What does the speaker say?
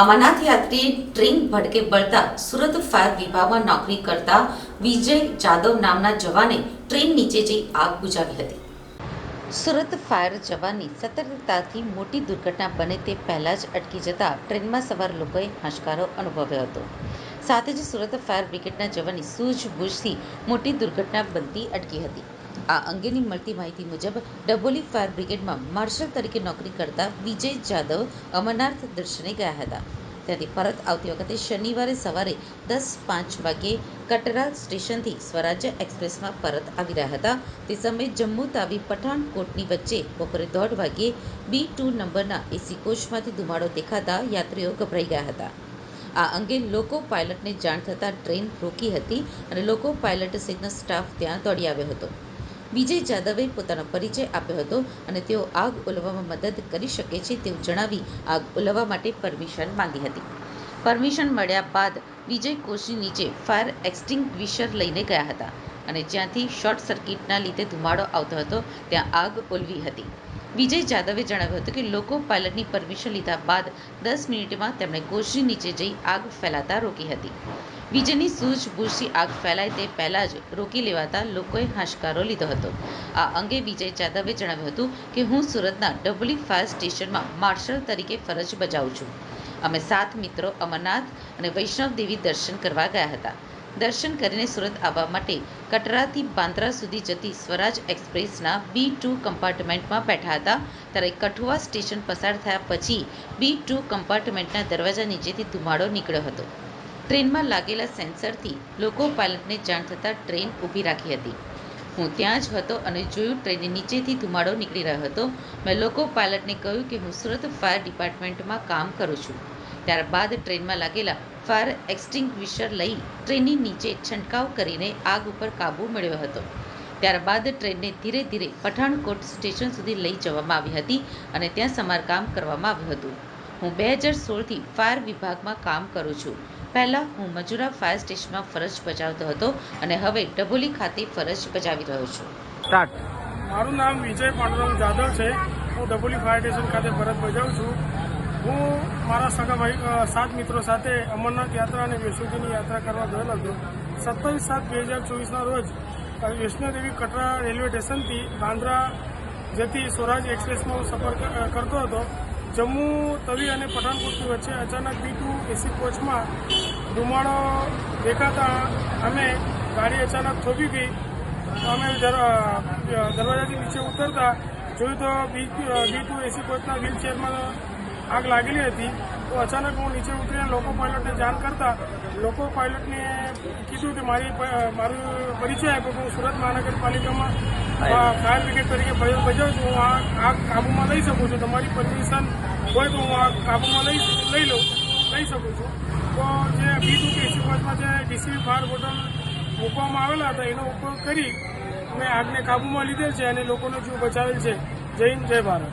અમરનાથ યાત્રીએ ટ્રેન ભડકે બળતા સુરત ફાયર વિભાગમાં નોકરી કરતા વિજય જાદવ નામના જવાને ટ્રેન નીચે જઈ આગ બુઝાવી હતી. સુરત ફાયર જવાનની સતર્કતાથી મોટી દુર્ઘટના બને તે પહેલાં જ અટકી જતા ટ્રેનમાં સવાર લોકોએ હાશકારો અનુભવ્યો હતો. સાથે જ સુરત ફાયર બ્રિગેડના જવાની સૂઝબૂઝથી મોટી દુર્ઘટના બનતી અટકી હતી. આ અંગેની મળતી માહિતી મુજબ ડબોલી ફાયર બ્રિગેડમાં માર્શલ તરીકે નોકરી કરતા વિજય જાદવ અમરનાથ દર્શને ગયા હતા. ત્યાંથી પરત આવતી વખતે શનિવારે સવારે દસ પાંચ વાગ્યે કટરા સ્ટેશનથી સ્વરાજ્ય એક્સપ્રેસમાં પરત આવી રહ્યા હતા. તે સમયે જમ્મુ તાવી પઠાણકોટની વચ્ચે બપોરે દોઢ વાગ્યે બી ટુ નંબરના એસી કોચમાંથી ધુમાડો દેખાતા યાત્રીઓ ગભરાઈ ગયા હતા. આ અંગે લોકો પાયલટને જાણ થતાં ટ્રેન રોકી હતી અને લોકો પાયલટ સહિતનો સ્ટાફ ત્યાં દોડી આવ્યો હતો. વિજય જાદવે પોતાનો પરિચય આપ્યો હતો અને તેઓ આગ ઓલવવામાં મદદ કરી શકે છે તેવું જણાવી આગ ઓલવવા માટે પરમિશન માંગી હતી. પરમિશન મળ્યા બાદ વિજય કોશી નીચે ફાયર એક્સટિંગ્વિશર લઈને ગયા હતા અને જ્યાંથી શોર્ટ સર્કિટના લીધે ધુમાડો આવતો હતો, ત્યાં આગ ઓલવી હતી. વિજય જાદવે જણાવ્યું હતું કે લોકો પાયલટની પરમિશન લીધા બાદ દસ મિનિટમાં તેમણે કોચની નીચે જઈ આગ ફેલાતા રોકી હતી. વિજયની સૂઝબૂઝથી આગ ફેલાય તે પહેલાં જ રોકી લેવાતા લોકોએ હાશકારો લીધો હતો. આ અંગે વિજય જાદવે જણાવ્યું હતું કે હું સુરતના ડબલી ફાયર સ્ટેશનમાં માર્શલ તરીકે ફરજ બજાવું છું. અમે સાત મિત્રો અમરનાથ અને વૈષ્ણવ દેવી દર્શન કરવા ગયા હતા. દર્શન કરીને સુરત આવવા માટે કટરાથી બાંદ્રા સુધી જતી સ્વરાજ એક્સપ્રેસના બી ટુ કમ્પાર્ટમેન્ટમાં બેઠા હતા. ત્યારે કઠુઆ સ્ટેશન પસાર થયા પછી બી ટુ કમ્પાર્ટમેન્ટના દરવાજા નીચેથી ધુમાડો નીકળ્યો હતો. ટ્રેનમાં લાગેલા સેન્સરથી લોકો પાયલટને જાણ થતાં ટ્રેન ઊભી રાખી હતી. હું ત્યાં જ હતો અને જોયું ટ્રેનની નીચેથી ધુમાડો નીકળી રહ્યો હતો. મેં લોકો પાયલટને કહ્યું કે હું સુરત ફાયર ડિપાર્ટમેન્ટમાં કામ કરું છું. ત્યારબાદ ટ્રેનમાં લાગેલા ફાયર એક્સ્ટિંગ્વિશર લઈ ટ્રેનની નીચે છંટકાવ કરીને આગ ઉપર કાબૂ મેળવ્યો હતો. ત્યારબાદ ટ્રેનને ધીરે ધીરે પઠાણકોટ સ્ટેશન સુધી લઈ જવામાં આવી હતી અને ત્યાં સમારકામ કરવામાં આવ્યું હતું. હું બે હજાર સોળથી ફાયર વિભાગમાં કામ કરું છું. પહેલાં હું મજુરા ફાયર સ્ટેશનમાં ફરજ બજાવતો હતો અને હવે ડભોલી ખાતે ફરજ બજાવી રહ્યો છું. મારું નામ વિજય પાંડુરંગ જાદવ છે. હું ડભોલી ફાયર સ્ટેશન ખાતે ફરજ બજાવું છું. મારા સગા સાત મિત્રો સાથે અમરનાથ યાત્રા અને વૈષ્ણોદેવીની યાત્રા કરવા ગયેલો હતો. સત્તાવીસ સાત બે હજાર ચોવીસના રોજ વૈષ્ણોદેવી કટરા રેલવે સ્ટેશનથી બાંદ્રા જતી સ્વરાજ એક્સપ્રેસમાં હું સફર કરતો હતો. જમ્મુ, તવી અને પઠાણકોટની વચ્ચે અચાનક બી ટુ એસી કોચમાં ધુમાડો દેખાતા અમે ગાડી અચાનક થોભી ગઈ. અમે દર- દરવાજાથી નીચે ઉતરતા જોયું તો બી બી ટુ એસી કોચના વ્હીલચેરમાં આગ લાગેલી હતી, તો અચાનક હું નીચે ઉતરીને લોકો પાયલટને જાણ કરતા લોકો પાયલટને કીધું કે મારી મારું પરિચય આપ્યો કે હું સુરત મહાનગરપાલિકામાં ફાયર બ્રિગેડ તરીકે ફરજ છું હું આગ કાબૂમાં લઈ શકું છું. તમારી પરમિશન હોય તો હું આ કાબૂમાં લઈ લઈ લઉં, લઈ શકું છું. તો જે બી ટુ એસી જે ડીસી ફાયર બોટલ મૂકવામાં આવેલા હતા, એનો ઉપયોગ કરી મેં આગને કાબૂમાં લીધેલ છે અને લોકોનો જીવ બચાવેલ છે. જય હિન્દ, જય ભારત.